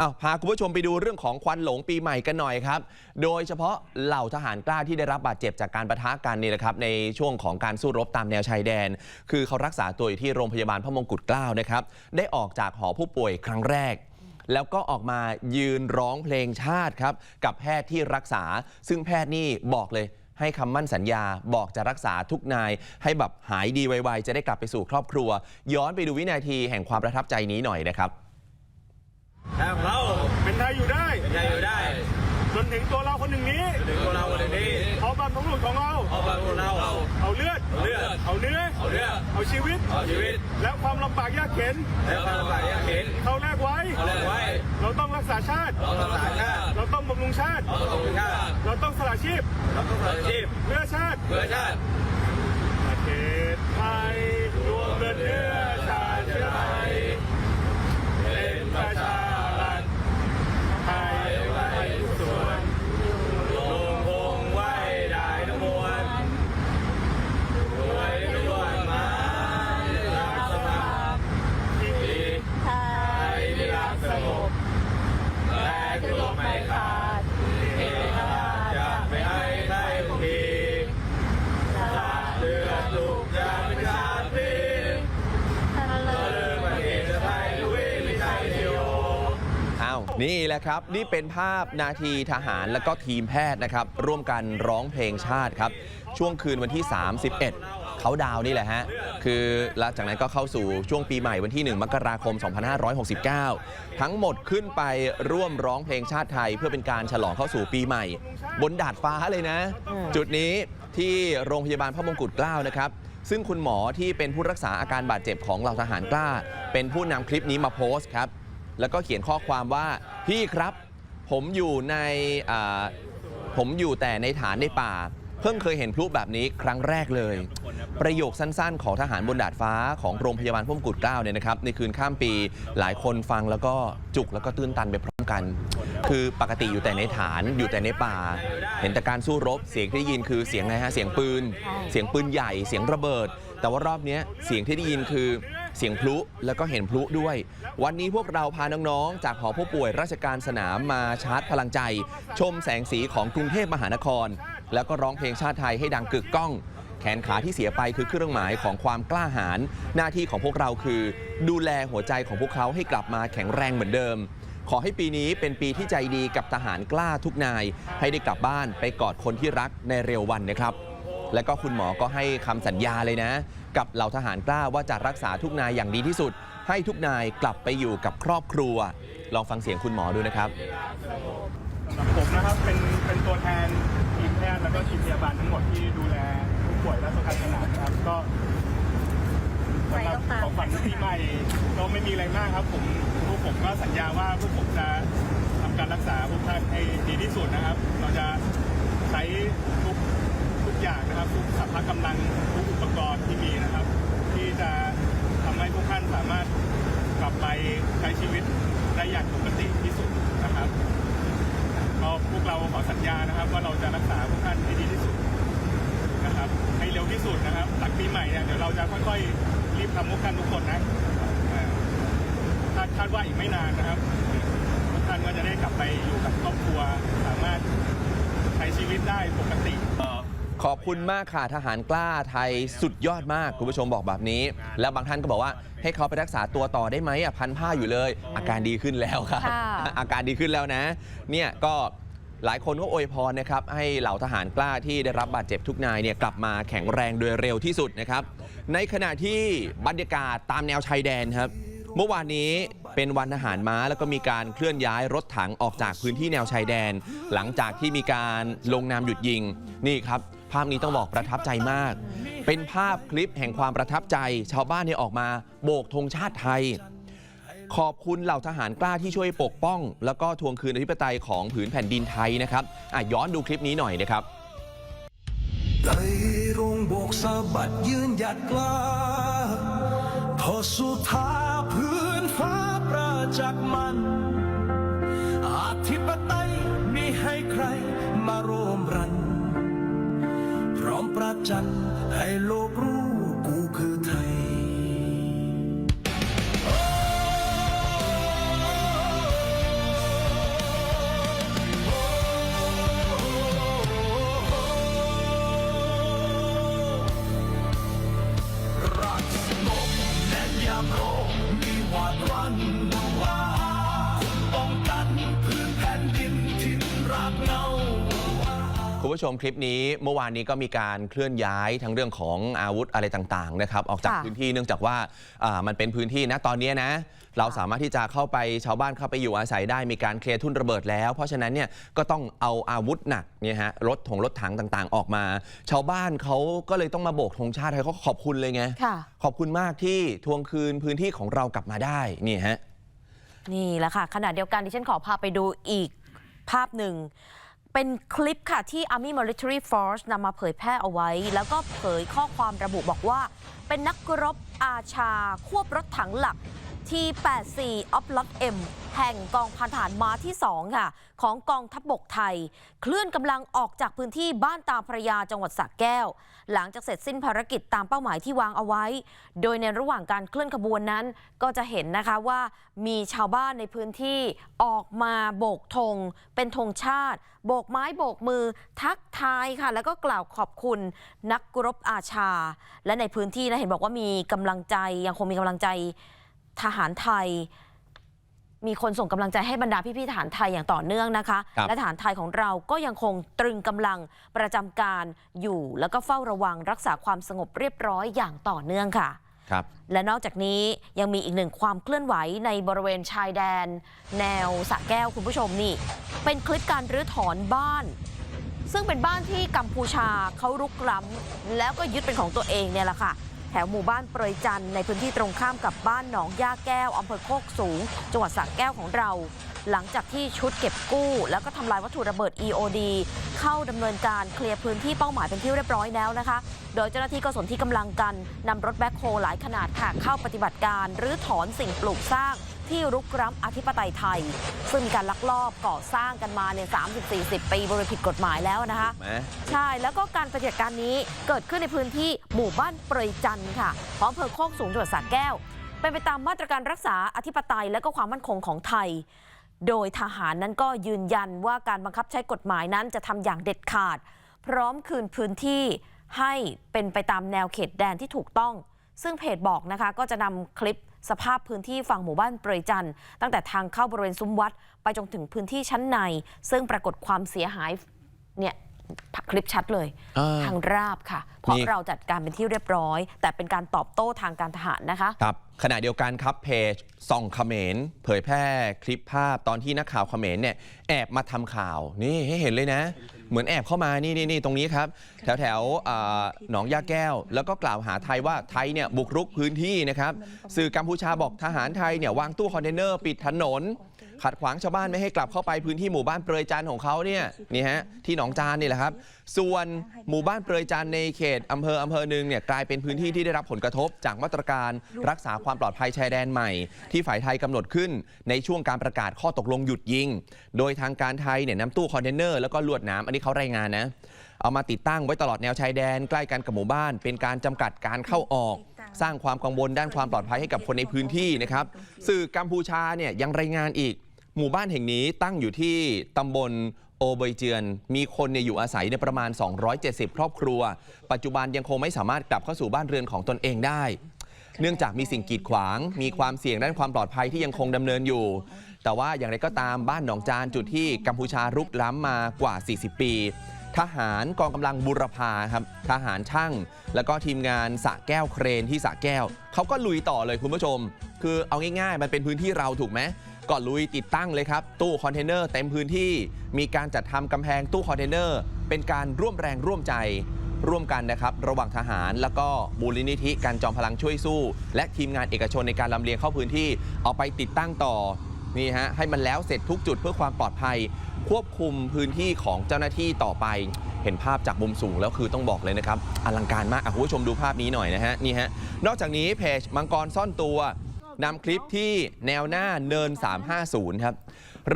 อ้าพาคุณผู้ชมไปดูเรื่องของควันหลงปีใหม่กันหน่อยครับ โดยเฉพาะเหล่าทหารกล้าที่ได้รับบาดเจ็บจากการประทะกันนี่แหละครับในช่วงของการสู้รบตามแนวชายแดน คือเขารักษาตัวอยู่ที่โรงพยาบาลพระมงกุฎเกล้านะครับ ได้ออกจากหอผู้ป่วยครั้งแรก แล้วก็ออกมายืนร้องเพลงชาติครับกับแพทย์ที่รักษา ซึ่งแพทย์นี่บอกเลยให้คำมั่นสัญญาบอกจะรักษาทุกนาย ให้แบบหายดีไวๆจะได้กลับไปสู่ครอบครัว ย้อนไปดูวินาทีแห่งความประทับใจนี้หน่อยนะครับ ทางเราเป็นไทยอยู่ได้เป็นไงอยู่ได้ จนถึงตัวเราคนหนึ่งนี้ถึงตัวเราวันนี้เอาบำรุงหลุดของเราเอาบางคนเราเอาเอาเลือดเอาเลือดเอาเนื้อเอาเนื้อเอาชีวิตเอาชีวิต และความลำบากยากเข็นและความลำบากยากเข็นเขาแลกไว้เอาเลือดไว้ เราต้องรักษาชาติเราต้องรักษาชาติ เราต้องบำรุงชาติเราต้องเป็นชาติเราต้องสละชีพเราต้องสละชีพเพื่อชาติเพื่อชาติประเทศไทยรวมเดินเนื้อ นี่แหละครับ นี่เป็นภาพนาทีทหารและก็ทีมแพทย์นะครับ ร่วมกันร้องเพลงชาติครับ ช่วงคืนวันที่ 31 เขาดาวน์นี่แหละฮะ คือหลังจากนั้นก็เข้าสู่ช่วงปีใหม่วันที่ 1 มกราคม 2569 ทั้งหมดขึ้นไปร่วมร้องเพลงชาติไทย เพื่อเป็นการฉลองเข้าสู่ปีใหม่ บนดาดฟ้าเลยนะ จุดนี้ที่โรงพยาบาลพระมงกุฎเกล้านะครับซึ่งคุณหมอที่เป็นผู้รักษาอาการบาดเจ็บของเหล่าทหารกล้า เป็นผู้นำคลิปนี้มาโพสต์ครับ แล้วก็เขียนข้อความว่าพี่ครับ ผมอยู่ในผมอยู่แต่ในฐานในป่า เพิ่งเคยเห็นพลุแบบนี้ครั้งแรกเลย ประโยคสั้นๆ ของทหารบนดาดฟ้าของโรงพยาบาลพระมกุฎเกล้าเนี่ยนะครับในคืนข้ามปีหลายคนฟังแล้วก็จุกแล้วก็ตื้นตันไปพร้อมกัน คือปกติอยู่แต่ในฐานอยู่แต่ในป่า เห็นแต่การสู้รบเสียงที่ได้ยินคือเสียงไงฮะเสียงปืน เสียงปืนใหญ่เสียงระเบิด แต่ว่ารอบนี้เสียงที่ได้ยินคือ เสียงพลุแล้วก็เห็นพลุด้วย วันนี้พวกเราพาน้องๆ จากหอผู้ป่วยราชการสนามมาชาร์จพลังใจ ชมแสงสีของกรุงเทพมหานคร แล้วก็ร้องเพลงชาติไทยให้ดังกึกก้องแขนขาที่เสียไปคือเครื่องหมายของความกล้าหาญหน้าที่ของพวกเราคือ ดูแลหัวใจของพวกเขาให้กลับมาแข็งแรงเหมือนเดิม ขอให้ปีนี้เป็นปีที่ใจดีกับทหารกล้าทุกนาย ให้ได้กลับบ้านไปกอดคนที่รักในเร็ววันนะครับ และก็คุณหมอก็ให้คำสัญญาเลยนะ กับเหล่าทหารกล้าว่าจะรักษาทุกนายอย่างดีที่สุด ให้ทุกนายกลับไปอยู่กับครอบครัว ลองฟังเสียงคุณหมอดูนะครับสำหรับผมนะครับเป็นเป็นตัวแทนทีมแพทย์แล้วก็ทีมพยาบาลทั้งหมดที่ดูแลผู้ป่วยราชการสนามนะครับก็สำหรับของขวัญปีใหม่ก็ไม่มีอะไรมากครับ ผมพวกผมก็สัญญาว่าพวกผมจะทำการรักษาพวกท่านให้ดีที่สุดนะครับ เราจะใช้ทุก อย่างนะครับทุกสัพพะกำลังทุกอุปกรณ์ที่มีนะครับ ที่จะทำให้พวกท่านสามารถกลับไปใช้ชีวิตได้อย่างปกติที่สุดนะครับก็พวกเราขอสัญญานะครับ ว่าเราจะรักษาพวกท่านให้ดีที่สุดนะครับให้เร็วที่สุดนะครับหลังปีใหม่เนี่ยเดี๋ยวเราจะค่อยๆรีบทำพวกท่านทุกคนนะคาดคาดว่าอีกไม่นานนะครับพวกท่านก็จะได้กลับไปอยู่กับครอบครัวสามารถใช้ชีวิตได้ปกติ ขอบคุณมากค่ะทหารกล้าไทยสุดยอดมากคุณผู้ชมบอกแบบนี้ แล้วบางท่านก็บอกว่าให้เขาไปรักษาตัวต่อได้ไหมอะพันผ้าอยู่เลย อาการดีขึ้นแล้วครับค่ะอาการดีขึ้นแล้วนะ เนี่ยก็หลายคนก็อวยพรนะครับให้เหล่าทหารกล้าที่ได้รับบาดเจ็บทุกนายเนี่ยกลับมาแข็งแรงโดยเร็วที่สุดนะครับ ในขณะที่บรรยากาศตามแนวชายแดนครับ เมื่อวานนี้เป็นวันทหารม้าแล้วก็มีการเคลื่อนย้ายรถถังออกจากพื้นที่แนวชายแดน หลังจากที่มีการลงนามหยุดยิงนี่ครับ ภาพนี้ต้องบอกประทับใจมาก เป็นภาพคลิปแห่งความประทับใจ ชาวบ้านเนี่ยออกมาโบกธงชาติไทย ขอบคุณเหล่าทหารกล้าที่ช่วยปกป้อง แล้วก็ทวงคืนอธิปไตยของผืนแผ่นดินไทยนะครับอะย้อนดูคลิปนี้หน่อยนะครับใจรงโบกสะบัดยืนหยัดกล้าพอสุธาพื้นฟ้าประจักษ์มัน ผู้ชมคลิปนี้เมื่อวานนี้ก็มีการเคลื่อนย้ายทั้งเรื่องของอาวุธอะไรต่างๆนะครับออกจากค่ะ พื้นที่เนื่องจากว่าอ่ามันเป็นพื้นที่นะตอนนี้นะ เราสามารถที่จะเข้าไปชาวบ้านเข้าไปอยู่อาศัยได้มีการเคลียร์ทุ่นระเบิดแล้ว เพราะฉะนั้นเนี่ยก็ต้องเอาอาวุธหนักเนี่ยฮะรถถงรถถังต่างๆ ออกมา ชาวบ้านเขาก็เลยต้องมาโบกธงชาติให้เขาขอบคุณเลยไงค่ะ ขอบคุณมากที่ทวงคืนพื้นที่ของเรากลับมาได้นี่ฮะ นี่แหละค่ะขณะเดียวกันดิฉันขอพาไปดูอีกภาพหนึ่ง เป็นคลิปค่ะที่ Army Military Force นำมาเผยแพร่เอาไว้ แล้วก็เผยข้อความระบุบอกว่า เป็นนักรบอาชา ควบรถถังหลัก ที่ 84 ออฟลอตเอ็มแห่งกองพันทหารม้าที่ 2 ค่ะ ของกองทัพบกไทย เคลื่อนกำลังออกจากพื้นที่บ้านตาพระยาจังหวัดสระแก้ว หลังจากเสร็จสิ้นภารกิจตามเป้าหมายที่วางเอาไว้ โดยในระหว่างการเคลื่อนขบวนนั้น ก็จะเห็นนะคะว่ามีชาวบ้านในพื้นที่ออกมาโบกธงเป็นธงชาติ โบกไม้โบกมือทักทายค่ะ แล้วก็กล่าวขอบคุณนักรบอาชา และในพื้นที่นะเห็นบอกว่ามีกำลังใจยังคงมีกำลังใจ ทหารไทย มีคนส่งกำลังใจให้บรรดาพี่ๆทหารไทยอย่างต่อเนื่องนะคะ ครับ และทหารไทยของเราก็ยังคงตรึงกำลังประจำการอยู่ แล้วก็เฝ้าระวังรักษาความสงบเรียบร้อยอย่างต่อเนื่องค่ะ ครับ และนอกจากนี้ยังมีอีกหนึ่งความเคลื่อนไหวในบริเวณชายแดน แนวสระแก้วคุณผู้ชมนี่ เป็นคลิปการรื้อถอนบ้าน ซึ่งเป็นบ้านที่กัมพูชาเขารุกล้ำแล้วก็ยึดเป็นของตัวเองเนี่ยแหละค่ะ แถวหมู่บ้านเปรยจันในพื้นที่ตรงข้ามกับบ้านหนองย่าแก้วอำเภอโคกสูง จังหวัดสระแก้วของเรา หลังจากที่ชุดเก็บกู้ แล้วก็ทำลายวัตถุระเบิด EOD เข้าดำเนินการเคลียร์พื้นที่เป้าหมายเป็นที่เรียบร้อยแล้วนะคะ โดยเจ้าหน้าที่ก็สนที่กำลังกันนำรถแบ็คโฮหลายขนาดค่ะเข้าปฏิบัติการหรือถอนสิ่งปลูกสร้าง ที่รุกร้ำอธิปไตยไทย ซึ่งมีการลักลอบก่อสร้างกันมาเนี่ย30-40ปีบริเวณผิดกฎหมายแล้วนะคะไหมใช่แล้วก็การปฏิบัติการนี้เกิดขึ้นในพื้นที่หมู่บ้านเปรยจันทร์ค่ะของอำเภอโคกสูงจังหวัดสระแก้ว เป็นไปตามมาตรการรักษาอธิปไตยและก็ความมั่นคงของไทย โดยทหารนั้นก็ยืนยันว่าการบังคับใช้กฎหมายนั้นจะทำอย่างเด็ดขาด พร้อมคืนพื้นที่ให้เป็นไปตามแนวเขตแดนที่ถูกต้อง ซึ่งเพจบอกนะคะก็จะนำคลิป สภาพพื้นที่ฝั่งหมู่บ้านเปรยจันทร์ตั้งแต่ทางเข้าบริเวณซุ้มวัด ไปจนถึงพื้นที่ชั้นใน ซึ่งปรากฏความเสียหายเนี่ย คลิปชัดเลยอ่าทางราบค่ะ เพราะนี่เราจัดการเป็นที่เรียบร้อย แต่เป็นการตอบโต้ทางการทหารนะคะครับขณะเดียวกันครับเพจส่องเขมรเผยแพร่คลิปภาพตอนที่นักข่าวเขมรเนี่ยแอบมาทำข่าวนี่ให้เห็นเลยนะ เหมือนแอบเข้ามานี่นี่นี่ตรงนี้ครับ แถวแถวๆอ่าหนองยาแก้ว แล้วก็กล่าวหาไทยว่าไทยเนี่ยบุกรุกพื้นที่นะครับสื่อกัมพูชาบอกทหารไทยเนี่ยวางตู้คอนเทนเนอร์ปิดถนน ขัดขวางชาวบ้านไม่ให้กลับเข้าไปพื้นที่หมู่บ้านเปรยจันทร์ของเขาเนี่ยนี่ฮะที่หนองจานนี่แหละครับ ส่วนหมู่บ้านเปรยจันทร์ในเขตอำเภออำเภอหนึ่งเนี่ยกลายเป็นพื้นที่ที่ได้รับผลกระทบ จากมาตรการรักษาความปลอดภัยชายแดนใหม่ ที่ฝ่ายไทยกำหนดขึ้น ในช่วงการประกาศข้อตกลงหยุดยิง โดยทางการไทยเนี่ยนำตู้คอนเทนเนอร์แล้วก็ลวดหน้ำอันนี้เขารายงานนะเอามาติดตั้งไว้ตลอดแนวชายแดนใกล้กันกับหมู่บ้าน เป็นการจำกัดการเข้าออก สร้างความกังวลด้านความปลอดภัยให้กับคนในพื้นที่นะครับสื่อกัมพูชาเนี่ยยังรายงานอีก หมู่บ้านแห่งนี้ตั้งอยู่ที่ตำบลโอเบยเจือนมีคนเนี่ยอยู่อาศัยในประมาณ 270 ครอบครัว ปัจจุบันยังคงไม่สามารถกลับเข้าสู่บ้านเรือนของตนเองได้ เนื่องจากมีสิ่งกีดขวาง มีความเสี่ยงด้านความปลอดภัยที่ยังคงดำเนินอยู่ แต่ว่าอย่างไรก็ตามบ้านหนองจานจุดที่กัมพูชารุกล้ำมากว่า 40 ปี ทหารกองกำลังบุรพาครับทหารช่าง แล้วก็ทีมงานสระแก้วเครนที่สระแก้ว เขาก็ลุยต่อเลยคุณผู้ชม คือเอาง่ายๆ มันเป็นพื้นที่เราถูกไหม ก็ลุยติดตั้งเลยครับ ตู้คอนเทนเนอร์เต็มพื้นที่ มีการจัดทำกำแพงตู้คอนเทนเนอร์ เป็นการร่วมแรงร่วมใจร่วมกันนะครับ ระหว่างทหาร แล้วก็มูลนิธิการจอมพลังช่วยสู้ และทีมงานเอกชนในการลำเลียงเข้าพื้นที่ เอาไปติดตั้งต่อนี่ฮะให้มันแล้วเสร็จทุกจุดเพื่อความปลอดภัย ควบคุมพื้นที่ของเจ้าหน้าที่ต่อไป เห็นภาพจากมุมสูงแล้วคือต้องบอกเลยนะครับอลังการมากอะคุณผู้ชมดูภาพนี้หน่อยนะฮะนี่ฮะนอกจากนี้เพจมังกรซ่อนตัว นำคลิปที่แนวหน้าเนิน 350 ครับ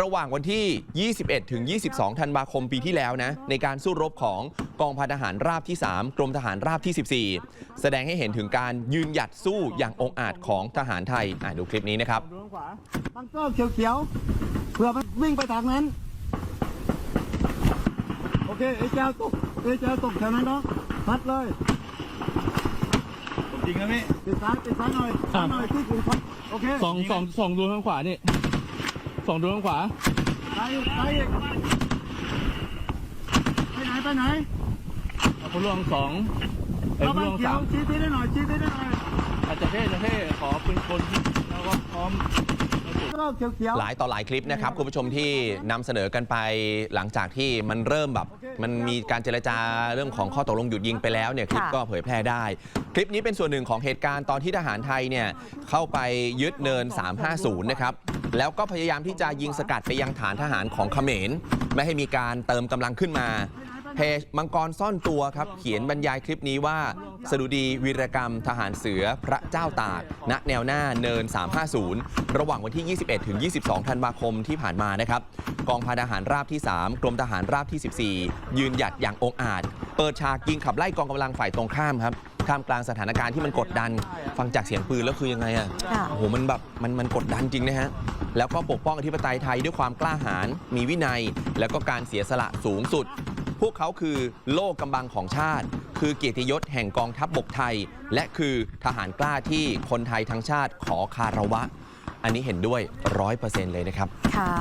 ระหว่างวันที่ 21 ถึง 22 ธันวาคมปีที่แล้วนะ ในการสู้รบของกองพันทหารราบที่ 3 กรมทหารราบที่ 14 แสดงให้เห็นถึงการยืนหยัดสู้อย่างองอาจของทหารไทยอะดูคลิปนี้นะครับดูข้างขวาบังเกอร์เขียวๆเผื่อมันวิ่งไปทางนั้น โอเคไอ้แจวตกไอ้แจวตกแถวนั้นเนาะพัดเลย จริงนะพี่ติดซ้ายติดซ้ายหน่อยซ้ายหน่อยที่กูพัดโอเคสองสองสองดูข้างขวานี่สองดูข้างขวาซ้ายอีกซ้ายอีกไปไหนไปไหนเอาผู้ร่วงสองเอ้ยเข้าผู้บ้านร่วงเขียสาวมชี้ที่ได้หน่อยชี้ที่ได้หน่อยอาจจะเท่จะเท่ขอเป็นคนแล้วก็พร้อม หลายต่อหลายคลิปนะครับ คุณผู้ชมที่นำเสนอกันไปหลังจากที่มันเริ่มแบบ มันมีการเจรจาเรื่องของข้อตกลงหยุดยิงไปแล้วเนี่ยคลิปค่ะก็เผยแพร่ได้ คลิปนี้เป็นส่วนหนึ่งของเหตุการณ์ตอนที่ทหารไทยเนี่ยเข้าไปยึดเนิน 350 นะครับ แล้วก็พยายามที่จะยิงสกัดไปยังฐานทหารของเขมรไม่ให้มีการเติมกำลังขึ้นมา เพจมังกรซ่อนตัวครับเขียนบรรยายคลิปนี้ว่าสดุดีวีรกรรมทหารเสือพระเจ้าตากณแนวหน้าเนิน 350 ระหว่างวันที่ 21 ถึง 22 ธันวาคมที่ผ่านมานะครับกองพันทหารราบที่ 3 กรมทหารราบที่ 14 ยืนหยัดอย่างองอาจ เปิดฉากยิงขับไล่กองกำลังฝ่ายตรงข้ามครับท่ามกลางสถานการณ์ที่มันกดดัน ฟังจากเสียงปืนแล้วคือยังไงอะค่ะโอ้โหมันแบบมันมันกดดันจริงนะฮะแล้วก็ปกป้องอธิปไตยไทยด้วยความกล้าหาญมีวินัย แล้วก็การเสียสละสูงสุด พวกเขาคือโล่กำบังของชาติ คือเกียรติยศแห่งกองทัพบบกไทย และคือทหารกล้าที่คนไทยทั้งชาติขอคารวะ อันนี้เห็นด้วยร้อยเปอร์เซ็นต์เลยนะครับ ค่ะ